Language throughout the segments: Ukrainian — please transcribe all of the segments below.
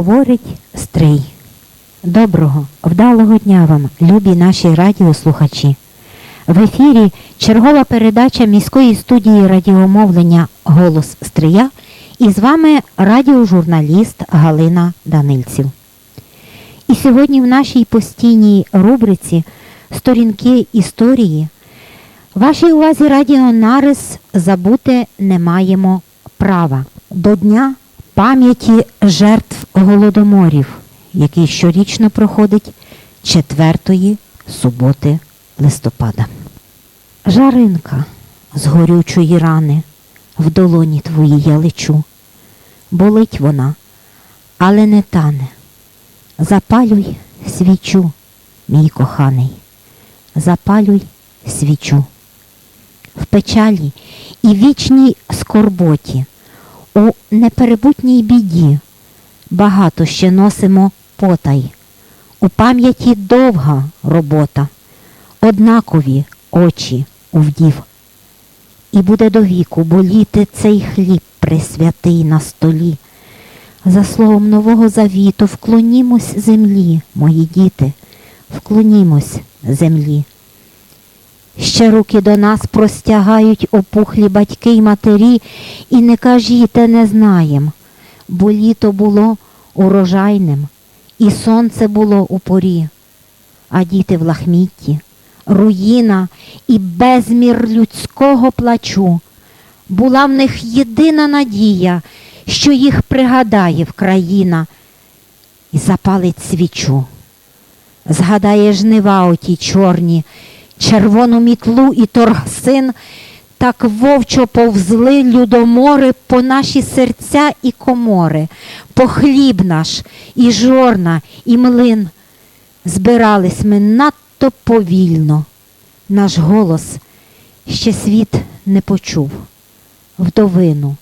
Говорить Стрий. Доброго, вдалого дня вам, любі наші радіослухачі. В ефірі чергова передача міської студії радіомовлення Голос Стрия і з вами радіожурналіст Галина Данильців. І сьогодні в нашій постійній рубриці Сторінки історії вашій увазі радіонарис забути не маємо права до Дня пам'яті жертв голодоморів, який щорічно проходить 4 суботи листопада. Жаринка з горючої рани в долоні твоїй я лечу. Болить вона, але не тане. Запалюй свічу, мій коханий, запалюй свічу. В печалі і вічній скорботі, у неперебутній біді багато ще носимо потай. У пам'яті довга робота, однакові очі у вдів. І буде до віку боліти цей хліб пресвятий на столі. За словом нового завіту вклонімось землі, мої діти, вклонімось землі. Ще руки до нас простягають опухлі батьки й матері, і не кажіте, не знаєм, бо літо було урожайним, і сонце було у порі, а діти в лахмітті, руїна і безмір людського плачу. Була в них єдина надія, що їх пригадає в країна і запалить свічу. Згадає жнива оті чорні, червону мітлу і торгсин, так вовчо повзли людомори по наші серця і комори, по хліб наш, і жорна, і млин. Збирались ми надто повільно. Наш голос ще світ не почув. Вдовину,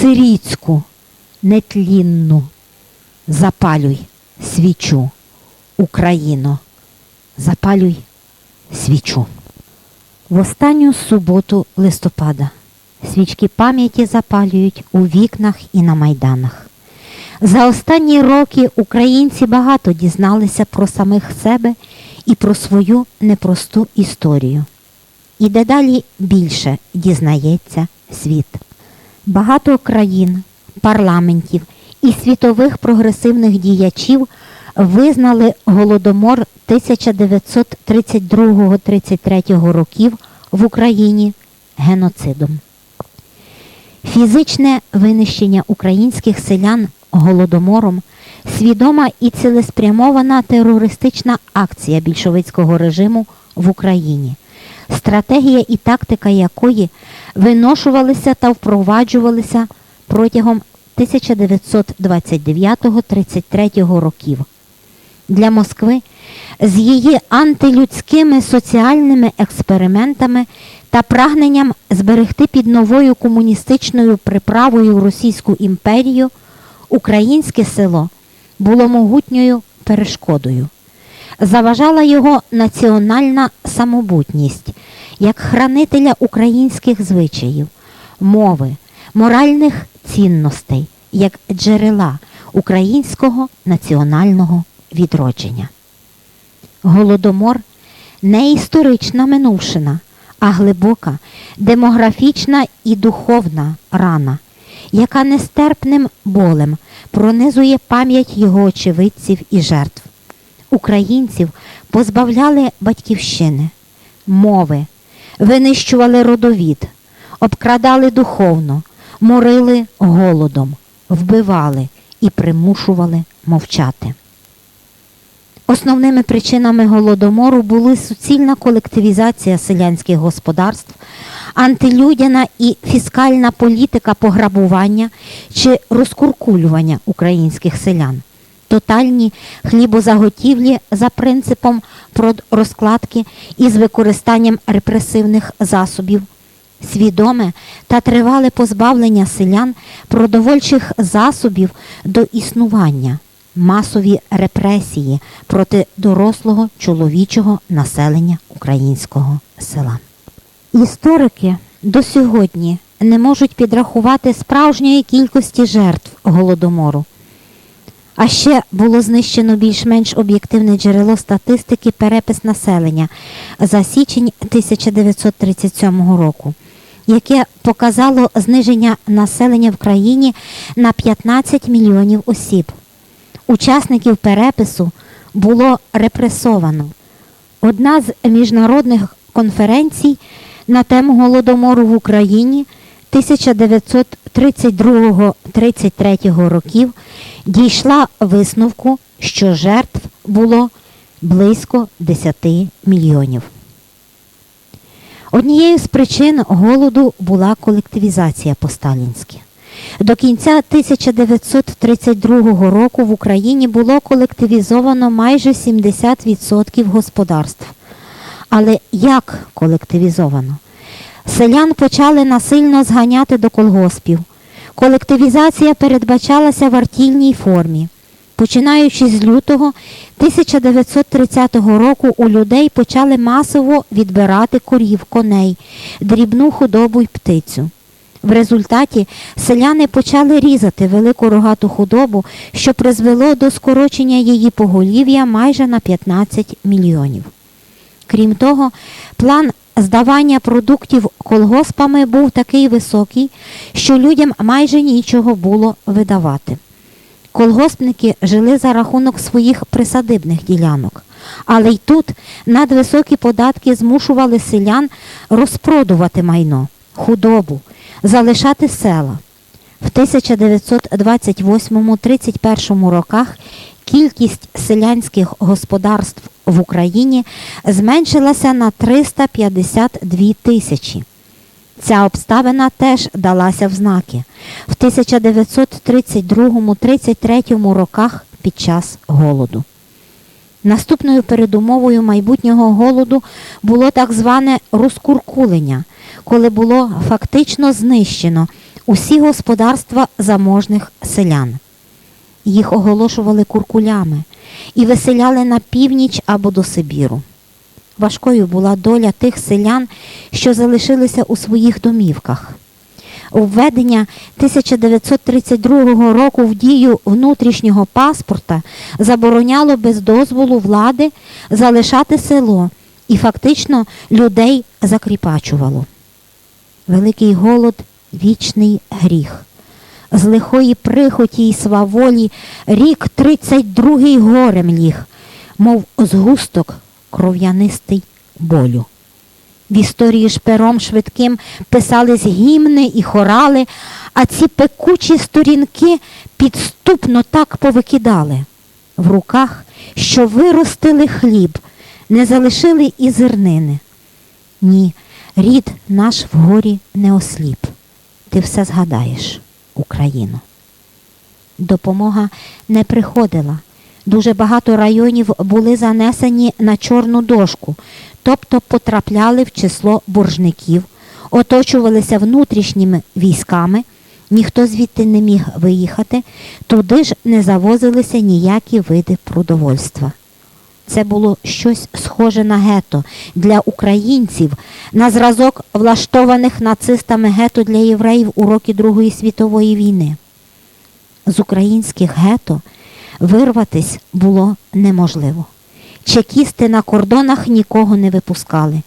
сиріцьку, нетлінну, запалюй свічу, Україно, запалюй свічу. В останню суботу листопада свічки пам'яті запалюють у вікнах і на майданах. За останні роки українці багато дізналися про самих себе і про свою непросту історію. І дедалі більше дізнається світ. Багато країн, парламентів і світових прогресивних діячів визнали голодомор 1932-33 років в Україні геноцидом. Фізичне винищення українських селян голодомором свідома і цілеспрямована терористична акція більшовицького режиму в Україні, стратегія і тактика якої виношувалися та впроваджувалися протягом 1929-33 років. Для Москви з її антилюдськими соціальними експериментами та прагненням зберегти під новою комуністичною приправою Російську імперію, українське село було могутньою перешкодою. Заважала його національна самобутність як хранителя українських звичаїв, мови, моральних цінностей, як джерела українського національного відродження. Голодомор не історична минувшина, а глибока, демографічна і духовна рана, яка нестерпним болем пронизує пам'ять його очевидців і жертв. Українців позбавляли батьківщини, мови, винищували родовід, обкрадали духовно, морили голодом, вбивали і примушували мовчати. Основними причинами голодомору були суцільна колективізація селянських господарств, антилюдяна і фіскальна політика пограбування чи розкуркулювання українських селян, тотальні хлібозаготівлі за принципом розкладки із використанням репресивних засобів, свідоме та тривале позбавлення селян продовольчих засобів до існування масові репресії проти дорослого чоловічого населення українського села. Історики до сьогодні не можуть підрахувати справжньої кількості жертв голодомору. А ще було знищено більш-менш об'єктивне джерело статистики перепис населення за січень 1937 року, яке показало зниження населення в країні на 15 мільйонів осіб. Учасників перепису було репресовано. Одна з міжнародних конференцій на тему голодомору в Україні 1932-33 років дійшла висновку, що жертв було близько 10 мільйонів. Однією з причин голоду була колективізація по-сталінськи. До кінця 1932 року в Україні було колективізовано майже 70% господарств. Але як колективізовано? Селян почали насильно зганяти до колгоспів. Колективізація передбачалася в артільній формі. Починаючи з лютого 1930 року у людей почали масово відбирати корів, коней, дрібну худобу й птицю. В результаті селяни почали різати велику рогату худобу, що призвело до скорочення її поголів'я майже на 15 мільйонів. Крім того, план здавання продуктів колгоспами був такий високий, що людям майже нічого було видавати. Колгоспники жили за рахунок своїх присадибних ділянок, але й тут надвисокі податки змушували селян розпродувати майно, худобу, залишати села. В 1928-31 роках кількість селянських господарств в Україні зменшилася на 352 тисячі. Ця обставина теж далася в знаки в 1932-33 роках під час голоду. Наступною передумовою майбутнього голоду було так зване розкуркулення, коли було фактично знищено усі господарства заможних селян. Їх оголошували куркулями і виселяли на північ або до Сибіру. Важкою була доля тих селян, що залишилися у своїх домівках. Введення 1932 року в дію внутрішнього паспорта забороняло без дозволу влади залишати село і фактично людей закріпачувало. Великий голод вічний гріх. З лихої прихоті й сваволі рік 32-й горем ліг, мов згусток кров'янистий болю. В історії ж пером швидким писались гімни і хорали, а ці пекучі сторінки підступно так повикидали. В руках, що виростили хліб, не залишили і зернини. Ні, рід наш вгорі не осліп. Ти все згадаєш, Україну. Допомога не приходила. Дуже багато районів були занесені на чорну дошку, тобто потрапляли в число боржників, оточувалися внутрішніми військами, ніхто звідти не міг виїхати, туди ж не завозилися ніякі види продовольства. Це було щось схоже на гето для українців, на зразок влаштованих нацистами гето для євреїв у роки Другої світової війни. З українських гето вирватись було неможливо. Чекісти на кордонах нікого не випускали,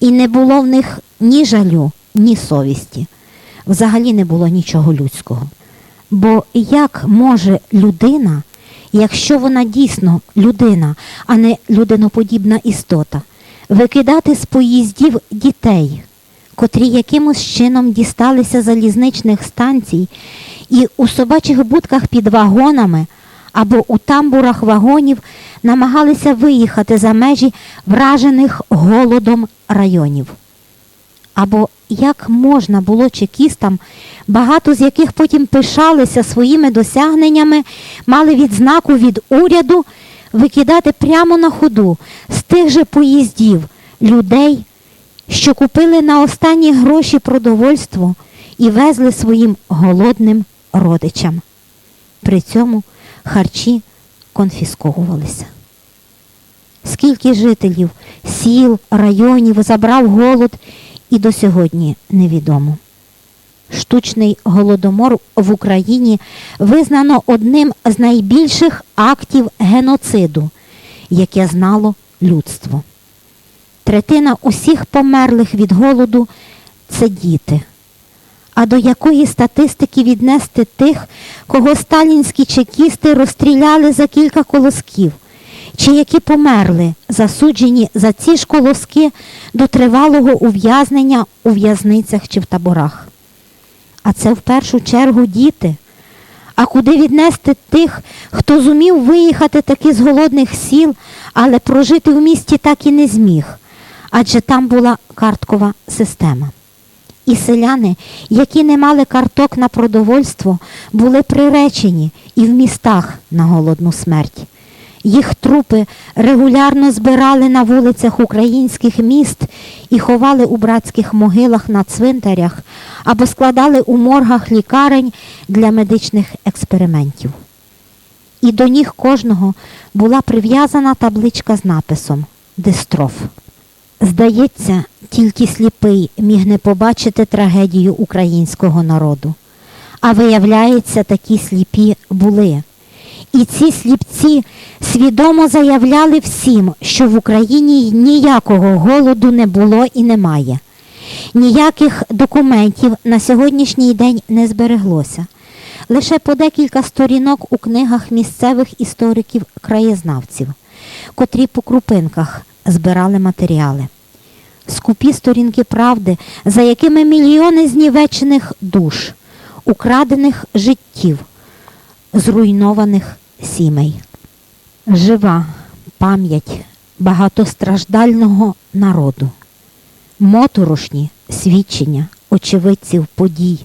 і не було в них ні жалю, ні совісті. Взагалі не було нічого людського. Бо як може людина, якщо вона дійсно людина, а не людиноподібна істота, викидати з поїздів дітей, котрі якимось чином дісталися залізничних станцій і у собачих будках під вагонами або у тамбурах вагонів намагалися виїхати за межі вражених голодом районів. Або як можна було чекістам, багато з яких потім пишалися своїми досягненнями, мали відзнаку від уряду викидати прямо на ходу з тих же поїздів людей, що купили на останні гроші продовольство і везли своїм голодним родичам. При цьому харчі конфісковувалися. Скільки жителів сіл, районів забрав голод і до сьогодні невідомо. Штучний голодомор в Україні визнано одним з найбільших актів геноциду, яке знало людство. Третина усіх померлих від голоду це діти. А до якої статистики віднести тих, кого сталінські чекісти розстріляли за кілька колосків, чи які померли, засуджені за ці ж колоски до тривалого ув'язнення у в'язницях чи в таборах? А це в першу чергу діти. А куди віднести тих, хто зумів виїхати таки з голодних сіл, але прожити в місті так і не зміг, адже там була карткова система. І селяни, які не мали карток на продовольство, були приречені і в містах на голодну смерть. Їх трупи регулярно збирали на вулицях українських міст і ховали у братських могилах на цвинтарях або складали у моргах лікарень для медичних експериментів. І до ніг кожного була прив'язана табличка з написом Дистроф. Здається, тільки сліпий міг не побачити трагедію українського народу. А виявляється, такі сліпі були. І ці сліпці свідомо заявляли всім, що в Україні ніякого голоду не було і немає. Ніяких документів на сьогоднішній день не збереглося. Лише по декілька сторінок у книгах місцевих істориків-краєзнавців, котрі по крупинках збирали матеріали. Скупі сторінки правди, за якими мільйони знівечених душ, украдених життів, зруйнованих сімей. Жива пам'ять багатостраждального народу, моторошні свідчення очевидців подій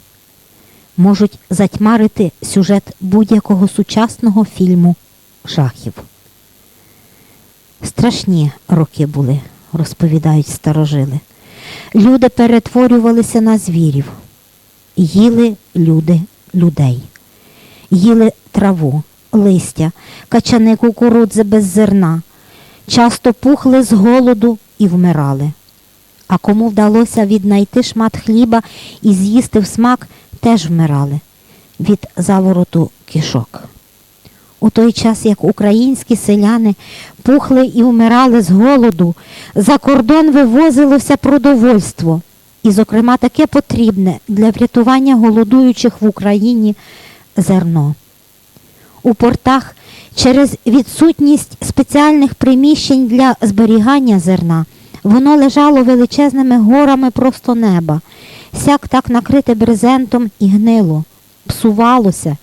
можуть затьмарити сюжет будь-якого сучасного фільму жахів. Страшні роки були, розповідають старожили. Люди перетворювалися на звірів, їли люди людей, їли траву, листя, качани кукурудзи без зерна, часто пухли з голоду і вмирали. А кому вдалося віднайти шмат хліба і з'їсти в смак, теж вмирали від завороту кишок. У той час, як українські селяни пухли і вмирали з голоду, за кордон вивозилося продовольство, і, зокрема, таке потрібне для врятування голодуючих в Україні зерно. У портах через відсутність спеціальних приміщень для зберігання зерна воно лежало величезними горами просто неба, сяк так накрите брезентом і гнило, псувалося,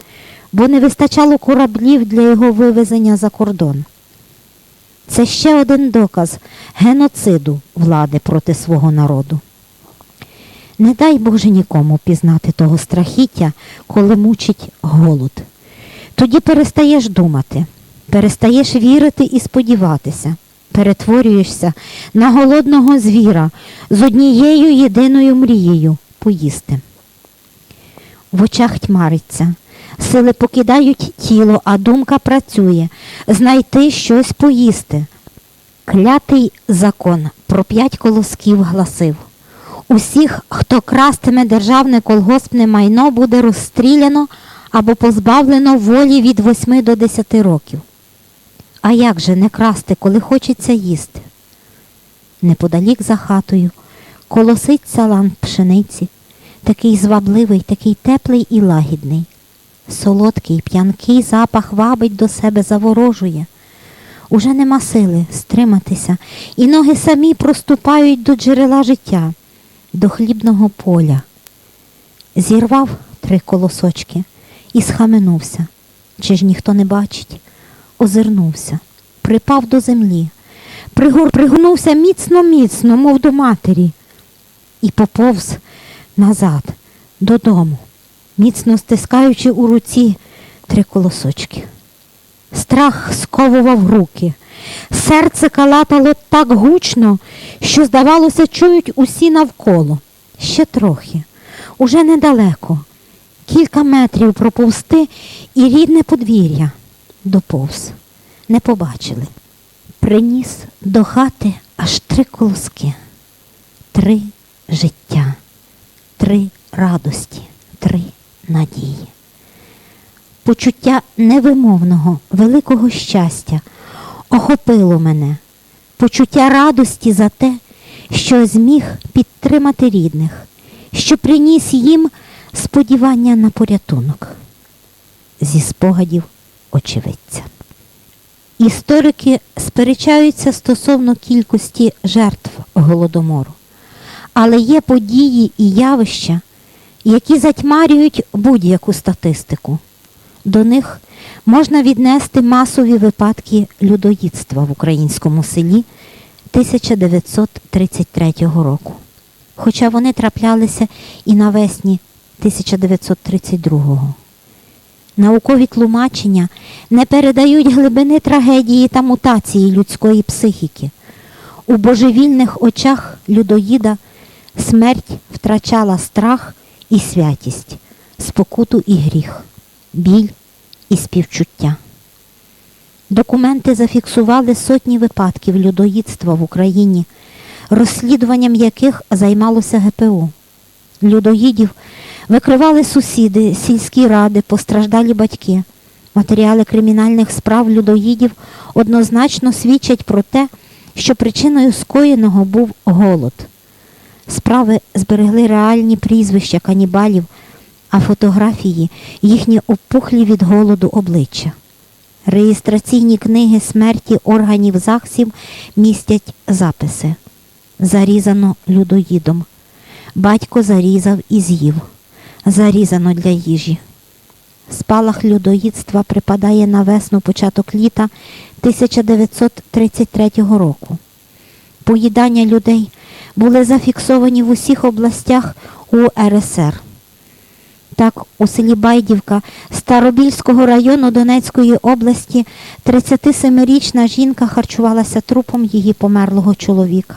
бо не вистачало кораблів для його вивезення за кордон. Це ще один доказ геноциду влади проти свого народу. Не дай Боже нікому пізнати того страхіття, коли мучить голод. Тоді перестаєш думати, перестаєш вірити і сподіватися, перетворюєшся на голодного звіра з однією єдиною мрією поїсти. В очах тьмариться, сили покидають тіло, а думка працює знайти щось поїсти. Клятий закон про п'ять колосків гласив усіх, хто крастиме державне колгоспне майно, буде розстріляно або позбавлено волі від 8 до 10 років. А як же не красти, коли хочеться їсти? Неподалік за хатою колосить салан пшениці, такий звабливий, такий теплий і лагідний. Солодкий, п'янкий запах вабить до себе, заворожує. Уже нема сили стриматися, і ноги самі проступають до джерела життя, до хлібного поля. Зірвав три колосочки і схаменувся. Чи ж ніхто не бачить? Озирнувся, припав до землі, пригор, пригнувся міцно-міцно, мов до матері, і поповз назад, додому, міцно стискаючи у руці три колосочки. Страх сковував руки. Серце калатало так гучно, що, здавалося, чують усі навколо. Ще трохи, уже недалеко. Кілька метрів проповзти і рідне подвір'я доповз. Не побачили. Приніс до хати аж три колоски, три життя, три радості, три надії. Почуття невимовного, великого щастя охопило мене, почуття радості за те, що зміг підтримати рідних, що приніс їм сподівання на порятунок зі спогадів очевидця. Історики сперечаються стосовно кількості жертв голодомору, але є події і явища, які затьмарюють будь-яку статистику. До них можна віднести масові випадки людоїдства в українському селі 1933 року. Хоча вони траплялися і навесні 1932-го. Наукові тлумачення не передають глибини трагедії та мутації людської психіки. У божевільних очах людоїда смерть втрачала страх і святість, спокуту і гріх, біль і співчуття. Документи зафіксували сотні випадків людоїдства в Україні, розслідуванням яких займалося ГПУ. Людоїдів викривали сусіди, сільські ради, постраждалі батьки. Матеріали кримінальних справ людоїдів однозначно свідчать про те, що причиною скоєного був голод. Справи зберегли реальні прізвища канібалів, а фотографії їхні опухлі від голоду обличчя. Реєстраційні книги смерті органів ЗАГСів містять записи. Зарізано людоїдом. Батько зарізав і з'їв. Зарізано для їжі. Спалах людоїдства припадає на весну початок літа 1933 року. Поїдання людей були зафіксовані в усіх областях УРСР. Так, у селі Байдівка Старобільського району Донецької області 37-річна жінка харчувалася трупом її померлого чоловіка.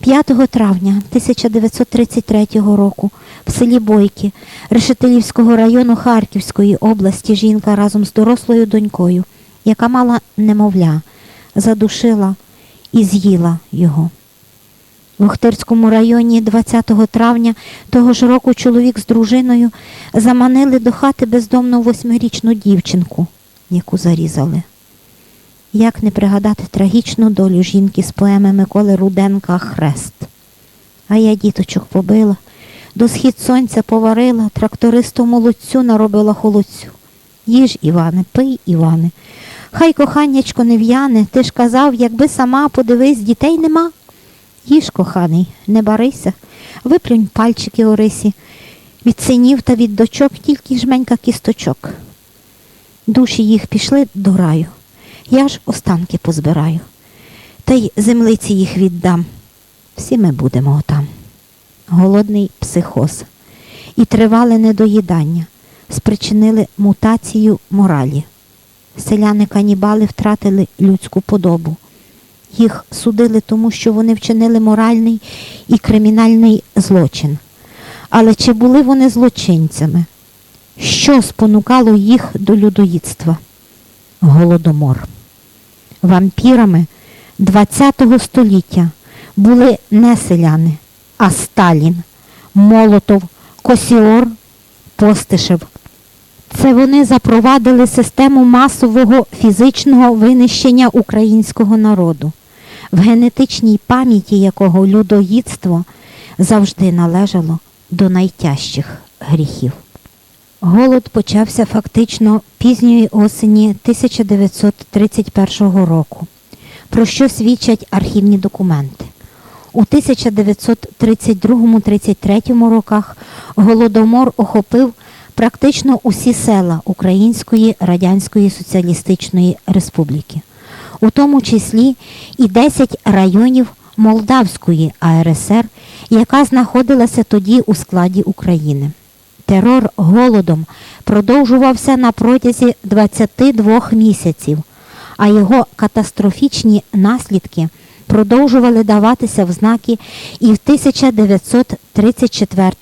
5 травня 1933 року в селі Бойки Решетилівського району Харківської області жінка разом з дорослою донькою, яка мала немовля, задушила і з'їла його. В Охтирському районі 20 травня того ж року чоловік з дружиною заманили до хати бездомну восьмирічну дівчинку, яку зарізали. Як не пригадати трагічну долю жінки з поеми Миколи Руденка Хрест. А я діточок побила, до схід сонця поварила, трактористу молодцю наробила холодцю. Їж, Іване, пий, Іване. Хай коханнячко не в'яне, ти ж казав, якби сама подивись, дітей нема. Їж, коханий, не барися, виплюнь пальчики Орисі, від синів та від дочок тільки жменька кісточок. Душі їх пішли до раю, я ж останки позбираю, та й землиці їх віддам. Всі ми будемо отам. Голодний психоз і тривале недоїдання спричинили мутацію моралі. Селяни канібали втратили людську подобу. Їх судили тому, що вони вчинили моральний і кримінальний злочин. Але чи були вони злочинцями? Що спонукало їх до людоїдства? Голодомор. Вампірами ХХ століття були не селяни, а Сталін, Молотов, Косіор, Постишев. Це вони запровадили систему масового фізичного винищення українського народу, в генетичній пам'яті якого людоїдство завжди належало до найтяжчих гріхів. Голод почався фактично пізньої осені 1931 року, про що свідчать архівні документи. У 1932-33 роках голодомор охопив практично усі села Української Радянської Соціалістичної Республіки, у тому числі і 10 районів Молдавської АРСР, яка знаходилася тоді у складі України. Терор голодом продовжувався на протязі 22 місяців, а його катастрофічні наслідки продовжували даватися в знаки і в 1934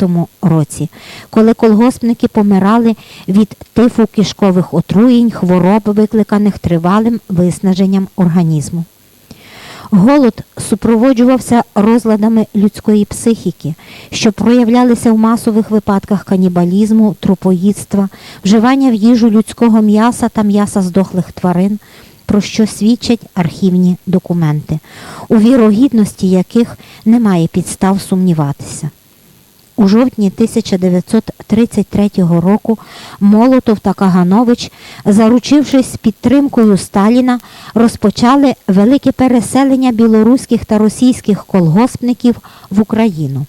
році, коли колгоспники помирали від тифу кишкових отруєнь, хвороб, викликаних тривалим виснаженням організму. Голод супроводжувався розладами людської психіки, що проявлялися в масових випадках канібалізму, трупоїдства, вживання в їжу людського м'яса та м'яса здохлих тварин, про що свідчать архівні документи, у вірогідності яких немає підстав сумніватися. У жовтні 1933 року Молотов та Каганович, заручившись підтримкою Сталіна, розпочали велике переселення білоруських та російських колгоспників в Україну.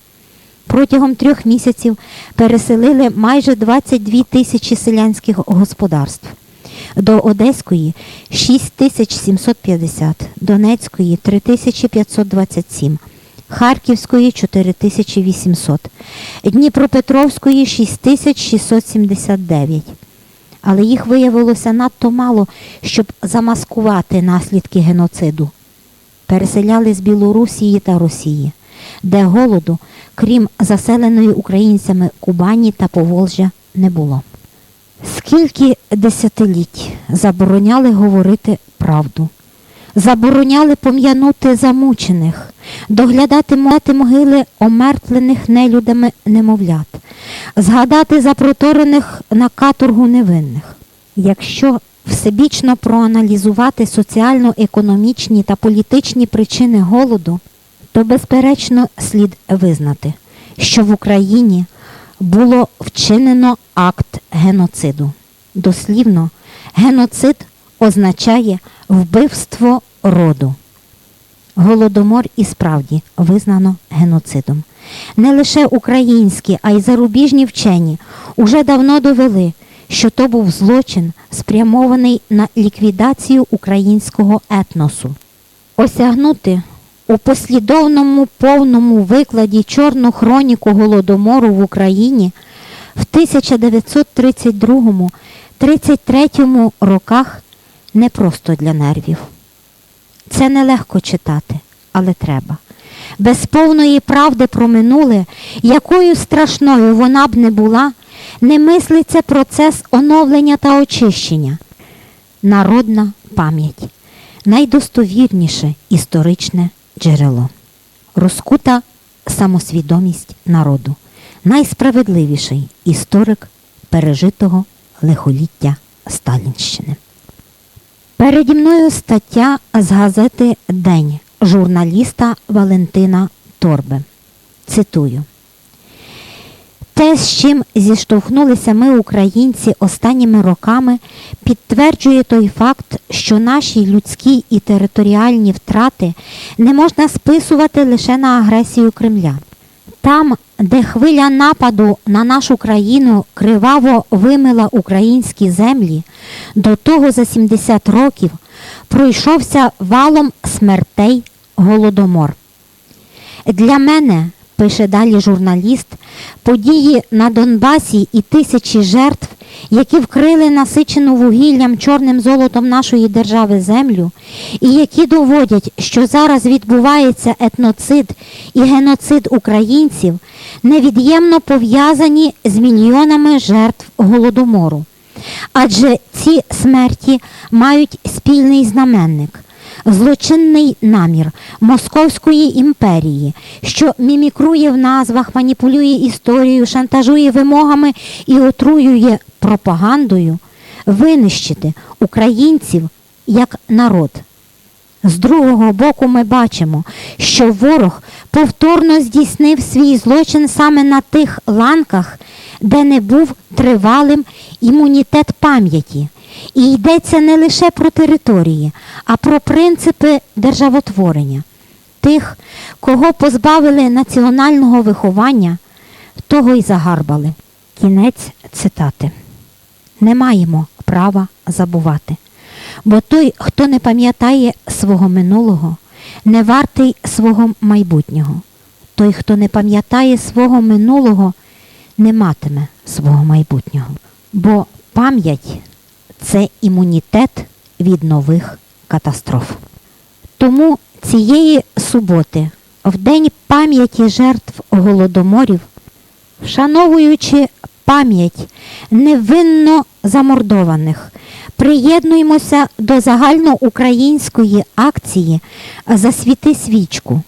Протягом трьох місяців переселили майже 22 тисячі селянських господарств. До Одеської 6750, Донецької 3527, Харківської 4800, Дніпропетровської 6679. Але їх виявилося надто мало, щоб замаскувати наслідки геноциду. Переселяли з Білорусії та Росії, де голоду, крім заселеної українцями Кубані та Поволжя, не було. Скільки десятиліть забороняли говорити правду, забороняли пом'янути замучених, доглядати мати могили омертвлених нелюдами немовлят, згадати запроторених на каторгу невинних. Якщо всебічно проаналізувати соціально-економічні та політичні причини голоду, то безперечно слід визнати, що в Україні було вчинено акт геноциду. Дослівно, геноцид означає вбивство роду. Голодомор і справді визнано геноцидом. Не лише українські, а й зарубіжні вчені уже давно довели, що то був злочин, спрямований на ліквідацію українського етносу. Осягнути у послідовному повному викладі чорну хроніку голодомору в Україні в 1932-33 роках не просто для нервів. Це нелегко читати, але треба. Без повної правди про минуле, якою страшною вона б не була, не мислиться процес оновлення та очищення. Народна пам'ять найдостовірніше історичне джерело. Розкута самосвідомість народу, найсправедливіший історик пережитого лихоліття Сталінщини. Переді мною стаття з газети День журналіста Валентина Торби. Цитую. Те, з чим зіштовхнулися ми, українці, останніми роками, підтверджує той факт, що наші людські і територіальні втрати не можна списувати лише на агресію Кремля. Там, де хвиля нападу на нашу країну криваво вимила українські землі, до того за 70 років пройшовся валом смертей голодомор. Для мене, пише далі журналіст, події на Донбасі і тисячі жертв, які вкрили насичену вугіллям чорним золотом нашої держави землю, і які доводять, що зараз відбувається етноцид і геноцид українців, невід'ємно пов'язані з мільйонами жертв голодомору. Адже ці смерті мають спільний знаменник злочинний намір Московської імперії, що мімікрує в назвах, маніпулює історією, шантажує вимогами і отруює пропагандою, винищити українців як народ. З другого боку, ми бачимо, що ворог повторно здійснив свій злочин саме на тих ланках, де не був тривалим імунітет пам'яті. І йдеться не лише про території, а про принципи державотворення. Тих, кого позбавили національного виховання, того й загарбали. Кінець цитати. Не маємо права забувати. Бо той, хто не пам'ятає свого минулого, не вартий свого майбутнього. Той, хто не пам'ятає свого минулого, не матиме свого майбутнього. Бо пам'ять це імунітет від нових катастроф. Тому цієї суботи, в День пам'яті жертв голодоморів, вшановуючи пам'ять невинно замордованих, Приєднуємося до загальноукраїнської акції Засвіти свічку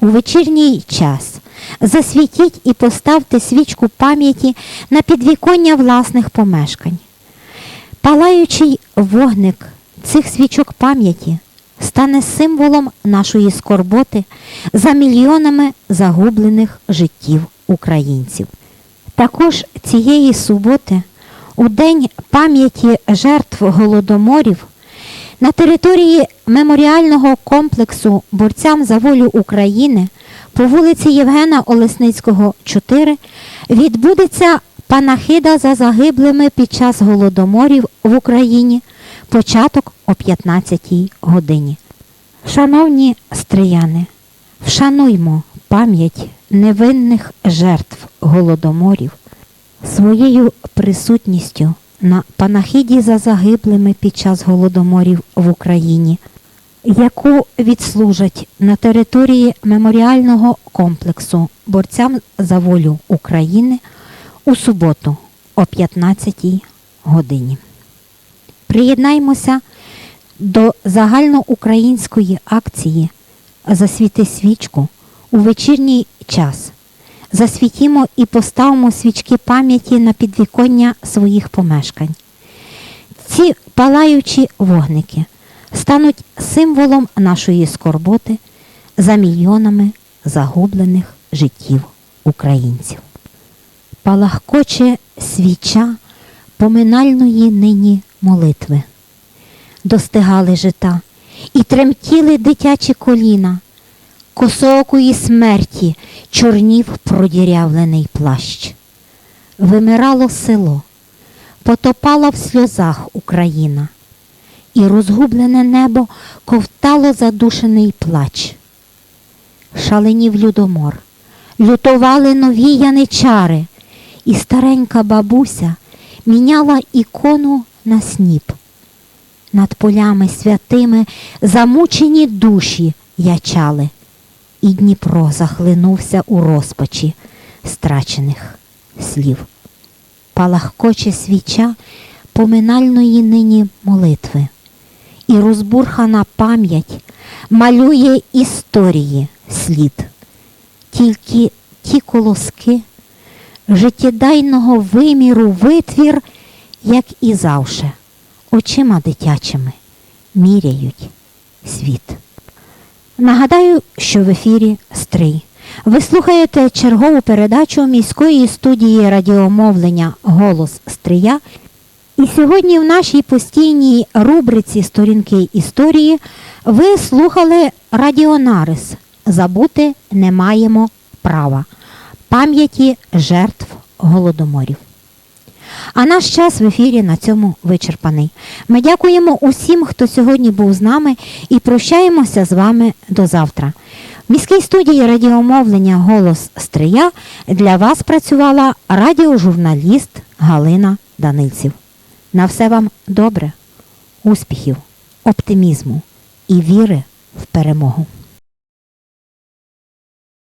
у вечірній час. Засвітіть і поставте свічку пам'яті на підвіконня власних помешкань. Палаючий вогник цих свічок пам'яті стане символом нашої скорботи за мільйонами загублених життів українців. Також цієї суботи, у день пам'яті жертв голодоморів, на території меморіального комплексу борцям за волю України по вулиці Євгена Олесницького, 4 відбудеться панахида за загиблими під час голодоморів в Україні. Початок о 15 годині. Шановні стрияни, вшануймо пам'ять невинних жертв голодоморів своєю присутністю на панахиді за загиблими під час голодоморів в Україні, яку відслужать на території меморіального комплексу борцям за волю України у суботу о 15 годині. Приєднаймося до загальноукраїнської акції Засвіти свічку у вечірній час. Засвітімо і поставимо свічки пам'яті на підвіконня своїх помешкань. Ці палаючі вогники стануть символом нашої скорботи за мільйонами загублених життів українців. Палахкоче свіча поминальної нині молитви. Достигали жита і тремтіли дитячі коліна, косоокої смерті чорнів продірявлений плащ. Вимирало село, потопала в сльозах Україна, і розгублене небо ковтало задушений плач. Шаленів людомор, лютували нові яничари, і старенька бабуся міняла ікону на сніп. Над полями святими замучені душі ячали, і Дніпро захлинувся у розпачі страчених слів. Палахкоче свіча поминальної нині молитви, і розбурхана пам'ять малює історії слід. Тільки ті колоски життєдайного виміру витвір, як і завше, очима дитячими міряють світ. Нагадаю, що в ефірі Стрий. Ви слухаєте чергову передачу міської студії радіомовлення Голос Стрия. І сьогодні в нашій постійній рубриці Сторінки історії ви слухали Радіонарис Забути не маємо права пам'яті жертв голодоморів. А наш час в ефірі на цьому вичерпаний. Ми дякуємо усім, хто сьогодні був з нами, і прощаємося з вами до завтра. В міській студії радіомовлення Голос Стрия для вас працювала радіожурналіст Галина Данильців. На все вам добре, успіхів, оптимізму і віри в перемогу.